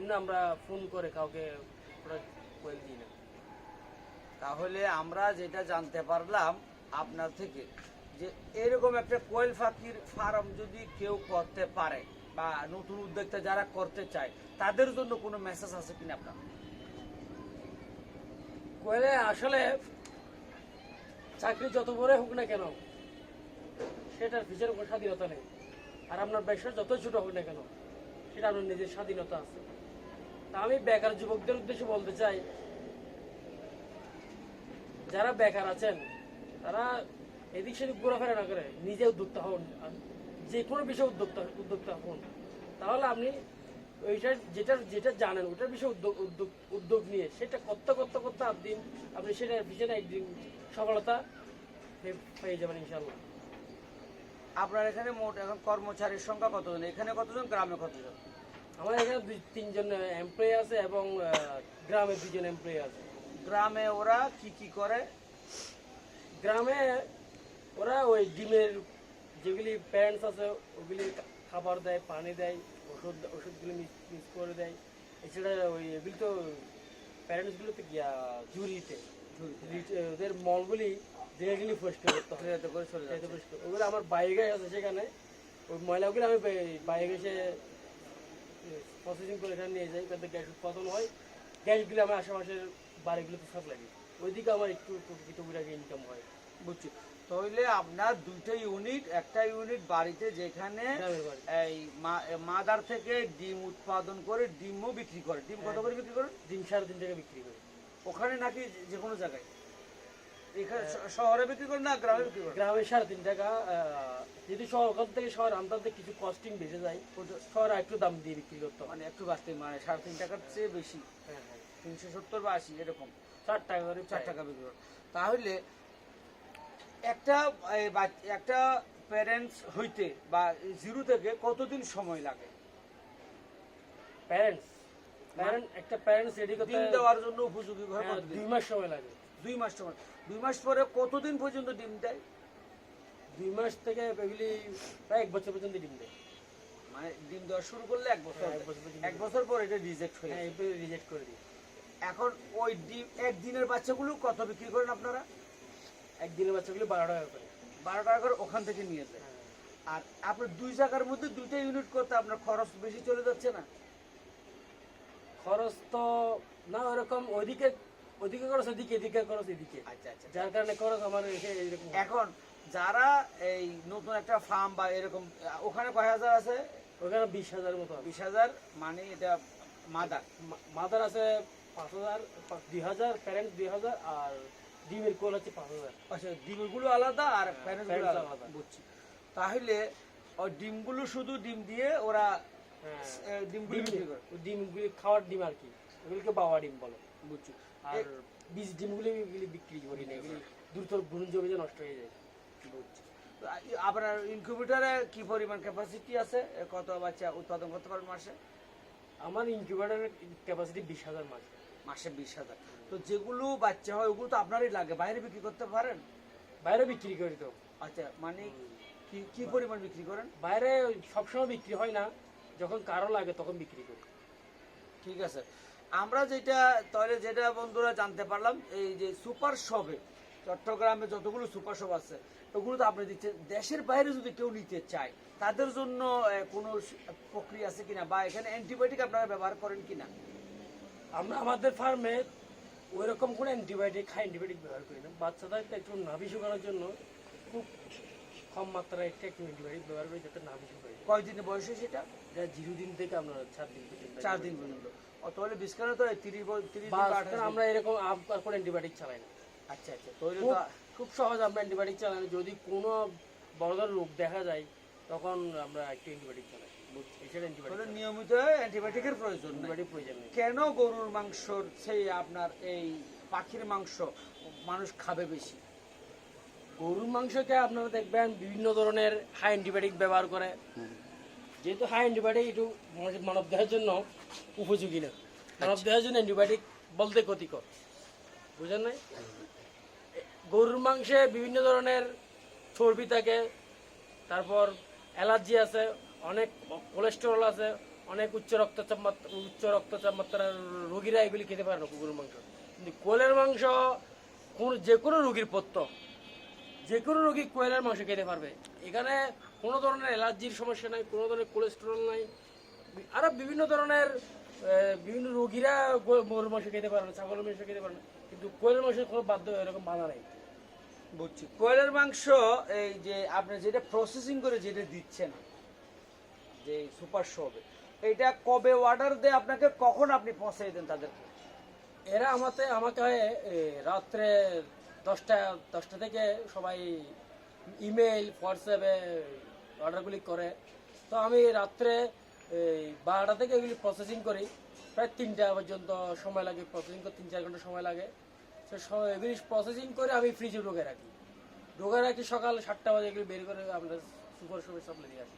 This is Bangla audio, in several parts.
এমনি আমরা ফোন করে কাউকে কোয়েল দিই না। তাহলে আমরা যেটা জানতে পারলাম আপনার থেকে, যে এরকম একটা কোয়েল পাখির ফার্ম যদি কেউ করতে পারে বা নতুন উদ্যোক্তা যারা করতে চায়, তাদের জন্য কোনো মেসেজ আছে কিনা আপনার? কোয়েলে আসলে চাকরি যত বড় হোক না কেন, সেটার পিছনে কোনো স্বাধীনতা নেই। আর আপনার ব্যবসা যত ছোট হোক না কেন, সেটা আপনার নিজের স্বাধীনতা আছে। আমি বেকার যুবকদের উদ্দেশ্যে বলতে চাই, যারা বেকার আছেন, তারা এদিক সেদিক ঘোরাফেরা না করে নিজে উদ্যোক্তা হন যে কোনো বিষয়ে উদ্যোক্তা উদ্যোক্তা হন। তাহলে আপনি ওইটা যেটা যেটা জানেন, ওটার বিষয়ে উদ্যোগ উদ্যোগ উদ্যোগ নিয়ে সেটা করতে করতে করতে একদিন আপনি সেটার পিছনে একদিন সফলতা পেয়ে যাবেন ইনশাল্লাহ আপনার এখানে মোট এখন কর্মচারীর সংখ্যা কতজন? এখানে কতজন? গ্রামে কতজন? আমার এখানে দুই তিনজন এমপ্লয়ি আছে এবং গ্রামে দুজন এমপ্লয়ি আছে। গ্রামে ওরা কি কি করে? গ্রামে ওরা ওই ডিমের যেগুলি প্যারেন্টস আছে ওগুলি খাবার দেয় পানি দেয় ওষুধ ওষুধগুলো মিক্স করে দেয়। এছাড়া ওই এগুলি তো প্যারেন্টসগুলো তো গিয়া ঝুড়িতে ঝুড়ি- ওদের মলগুলি যেগুলি পরিষ্কার করতে হয়। পরিষ্কার ওগুলো আমার বাইরে আছে সেখানে। ওই ময়লাগুলো আমি বাইরে এসে প্রসেসিং করে এখানে নিয়ে যাই যাতে গ্যাস উৎপাদন হয়। গ্যাসগুলো আমার আশেপাশের বাড়িগুলোতে সাপ্লাই দিই ওইদিকে আমার একটু টুকিটুকিটাকে ইনকাম হয়। বুঝছি। তাহলে আপনার দুইটা ইউনিট একটা ইউনিট বাড়িতে যেখানে এই মাদার থেকে ডিম উৎপাদন করে ডিমও বিক্রি করে। ডিম কত করে বিক্রি করে? ডিম সাড়ে তিন টাকা বিক্রি করে। ওখানে নাকি যে- কোনো জায়গায়? শহরে বিক্রি করেন না গ্রামে বিক্রি করেন? গ্রামে সাড়ে তিন টাকা যদি শহর থেকে শহর আনতে কিছু কস্টিং বেড়ে যায় শহরে একটু দাম দিয়ে বিক্রি করতে মানে একটু বাঁচতে মানে সাড়ে তিন টাকার চেয়ে বেশি। হ্যাঁ হ্যাঁ। তিনশো সত্তর বা আশি এরকম। চার টাকা করে চার চার টাকা বিক্রি করেন। তাহলে একটা একটা প্যারেন্টস হইতে বা জিরো থেকে কতদিন সময় লাগে? প্যারেন্টস একটা প্যারেন্টস রেডি করতে দেওয়ার জন্য উপযোগী হ্যাঁ, দুই মাস সময় লাগে। দুই মাস সময় দুই মাস পরে কতদিন পর্যন্ত ডিম দেয়? দুই মাস থেকে এগুলি প্রায় এক বছর পর্যন্ত ডিম দেয়। মানে ডিম দেওয়া শুরু করলে এক বছর হ্যাঁ, এক বছর পর্যন্ত এক বছর পর এটা রিজেক্ট হয়ে হ্যাঁ যায়। এরপরে রিজেক্ট করে দিই। এখন ওই ডিম একদিনের বাচ্চাগুলো কত বিক্রি করেন আপনারা? একদিনের বাচ্চাগুলো বারো টাকা করে। বারো টাকা করে ওখান থেকে নিয়ে যায়। হ্যাঁ। আর আপনার দুই জায়গার মধ্যে দুইটা ইউনিট করতে আপনার খরচ বেশি চলে যাচ্ছে না? খরচ তো না ওরকম ওইদিকে ওইদিকে খরচ ওইদিকে এদিকে খরচ এদিকে আচ্ছা আচ্ছা যার কারণে খরচ আমার এরকম এখন যারা এই নতুন একটা ফার্ম বা এরকম ওখানে কয় হাজার আছে? ওখানে বিশ হাজার মতো বিশ হাজার মানে এটা মাদার মাদার আছে পাঁচ হাজার দুই হাজার প্যারেন্টস দুই হাজার আর ডিমের কোল হচ্ছে পাঁচ হাজার। আচ্ছা ডিমগুলো আলাদা আর parents আলাদা। বুঝছি। তাহলে ওই ডিমগুলো শুধু ডিম দিয়ে ওরা হ্যাঁ। ডিমগুলো ওই খাওয়ার ডিম আর কি। ওগুলিকে বাবা ডিম বলে। বুঝছি? আর বীজ ডিমগুলি এগুলি বিক্রি করি না এগুলি দ্রুত জমিতে নষ্ট হয়ে যায়। বুঝছি? আপনার ইনকিউবেটারে কি পরিমাণ ক্যাপাসিটি আছে? কত বাচ্চা উৎপাদন করতে পারেন মাসে? আমার ইনকিউবেটারের ক্যাপাসিটি বিশ হাজার মাছ মাসে বিশ হাজার। তো যেগুলো বাচ্চা হয় ওগুলো তো আপনারই লাগে। বাইরে বিক্রি করতে পারেন? বাইরে বিক্রি করি তো। আচ্ছা মানে কি কি পরিমাণ বিক্রি করেন? বাইরে সবসময় বিক্রি হয় না। যখন কারও লাগে তখন বিক্রি করি। ঠিক আছে। আমরা যেটা তাহলে যেটা বন্ধুরা জানতে পারলাম এই যে সুপার শপে চট্টগ্রামে যতগুলো সুপার শপ আছে ওগুলো তো আপনি দিচ্ছেন। দেশের বাইরে যদি কেউ নিতে চায় তাদের জন্য কোনো প্রক্রিয়া আছে কিনা? বা এখানে অ্যান্টিবায়োটিক আপনারা ব্যবহার করেন কিনা? আমরা আমাদের ফার্মে ওই রকম কোনো অ্যান্টিবায়োটিক হাই অ্যান্টিবায়োটিক ব্যবহার করি না। বাচ্চাদেরকে একটু নাভি শুকানোর জন্য খুব কম মাত্রায় একটা একটু অ্যান্টিবায়োটিক ব্যবহার করি যাতে নাভি শুকায়। কয়দিনে বয়সে সেটা? যা জিরো দিন থেকে আমরা চার দিন পর্যন্ত চার দিন পর্যন্ত। তাহলে বিস্কানে তো তিরিশ তিরিশ। আমরা এরকম কোনো অ্যান্টিবায়োটিক চালাই না। আচ্ছা আচ্ছা তাহলে খুব তো খুব সহজ আমরা অ্যান্টিবায়োটিক চালাই যদি কোনো বড় রোগ দেখা যায় তখন আমরা একটু অ্যান্টিবায়োটিক চালাই। নিয়মিত অ্যান্টিবায়োটিকের প্রয়োজন প্রয়োজন কেন গরুর মাংসর সেই আপনার এই পাখির মাংস মানুষ খাবে বেশি? গরুর মাংসকে আপনারা দেখবেন বিভিন্ন ধরনের হাই অ্যান্টিবায়োটিক ব্যবহার করে। যেহেতু হাই অ্যান্টিবায়োটিক একটু মানব দেহের জন্য উপযোগী না। মানব দেহের জন্য অ্যান্টিবায়োটিক বলতে ক্ষতিকর। বুঝেন নাই? গরুর মাংসে বিভিন্ন ধরনের চর্বি থাকে তারপর অ্যালার্জি আছে অনেক কোলেস্টেরল আছে অনেক উচ্চ রক্তচাপ মাত্রা উচ্চ রক্তচাপ মাত্রার রোগীরা এগুলি খেতে পারে না কুকুরের মাংস। কিন্তু কোয়েলের মাংস কোন যে কোনো রোগীর পত্য যে কোনো রোগী কোয়েলের মাংস খেতে পারবে। এখানে কোনো ধরনের অ্যালার্জির সমস্যা নাই কোনো ধরনের কোলেস্ট্রল নাই। আরও বিভিন্ন ধরনের বিভিন্ন রোগীরা গরুর মাংস খেতে পারে না ছাগলের মাংস খেতে পারে না কিন্তু কোয়েলের মাংস কোনো বাধ্য এরকম বাধা নাই। বুঝছি। কোয়েলের মাংস এই যে আপনি যেটা প্রসেসিং করে যেটা দিচ্ছেন যে সুপার শপে এটা কবে অর্ডার দেয় আপনাকে কখন আপনি পৌঁছে দেন তাদেরকে? এরা আমাতে আমাকে রাত্রে দশটা দশটা থেকে সবাই ইমেল হোয়াটসঅ্যাপে অর্ডারগুলি করে। তো আমি রাত্রে এই বারোটা থেকে এগুলি প্রসেসিং করি। প্রায় তিনটা পর্যন্ত সময় লাগে প্রসেসিং করতে তিন চার ঘণ্টা সময় লাগে। তো এগুলি প্রসেসিং করে আমি ফ্রিজে ঢুকে রাখি। ঢুকে রাখি সকাল সাতটা বাজে এগুলি বের করে আমরা সুপার শপে সাপ্লাই দিয়ে আসি।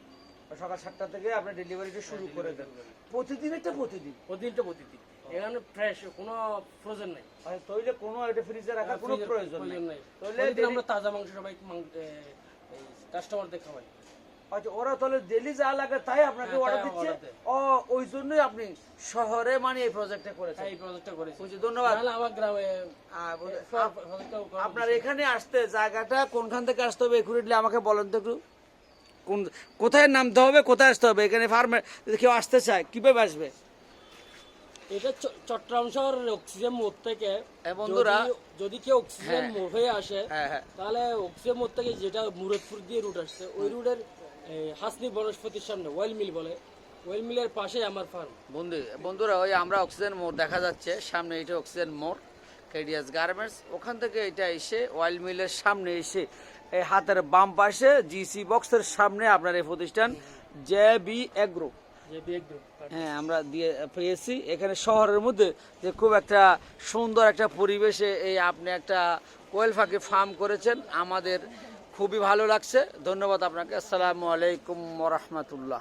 সকাল সাতটা থেকে আপনি ডেলিভারিটা শুরু করে দেন। প্রতিদিন একটা প্রতিদিন? প্রতিদিনটা প্রতিদিন। এখানে ফ্রেশ কোনো ফ্রোজেন নেই। মানে তৈলে কোনো এটা ফ্রিজে রাখার কোনো প্রয়োজন নেই। তাহলে আমরা তাজা মাংস সবাই কাস্টমারদের খাওয়াই। আচ্ছা ওরা তাহলে ডেলি যা লাগে তাই আপনাকে হ্যাঁ, অর্ডার দিচ্ছে? ও ওই জন্যই আপনি শহরে মানে এই প্রজেক্টটা করেছেন। এই প্রজেক্টটা করেছি। বুঝছি ধন্যবাদ। নাহলে আমার গ্রামে বুঝ- করা আপনার এখানে আসতে জায়গাটা কোনখান থেকে আসতে হবে একুরেটলি আমাকে বলেন তো একটু। কোন কোথায় নামতে হবে কোথায় আসতে হবে? এখানে ফার্মে কেউ আসতে চায় কীভাবে আসবে? এটা চট্টগ্রাম শহরের অক্সিজেন মোড় থেকে বন্ধুরা। যদি- কেউ অক্সিজেন হ্যাঁ। মোড় হয়ে আসে হ্যাঁ হ্যাঁ। তাহলে অক্সিজেন মোড় থেকে যেটা মুরাদপুর দিয়ে রুট আসছে ওই রুটের হাসনি বনস্পতির সামনে ওয়েল মিল বলে। ওয়েল মিলের পাশে আমার ফার্ম বন্ধু বন্ধুরা ওই আমরা অক্সিজেন মোড় দেখা যাচ্ছে সামনে এটা অক্সিজেন মোড় কেডিএস গার্মেন্টস ওখান থেকে এটা এসে অয়েল মিলের সামনে এসে এই হাতের বাম পাশে জিসি বক্সের সামনে আপনার এই প্রতিষ্ঠান জে বি এগ্রো হ্যাঁ আমরা দিয়ে পেয়েছি। এখানে শহরের মধ্যে যে খুব একটা সুন্দর একটা পরিবেশে এই আপনি একটা কোয়েল ফাঁকি ফার্ম করেছেন, আমাদের খুবই ভালো লাগছে। ধন্যবাদ আপনাকে। আসসালামু আলাইকুম রহমতুল্লাহ।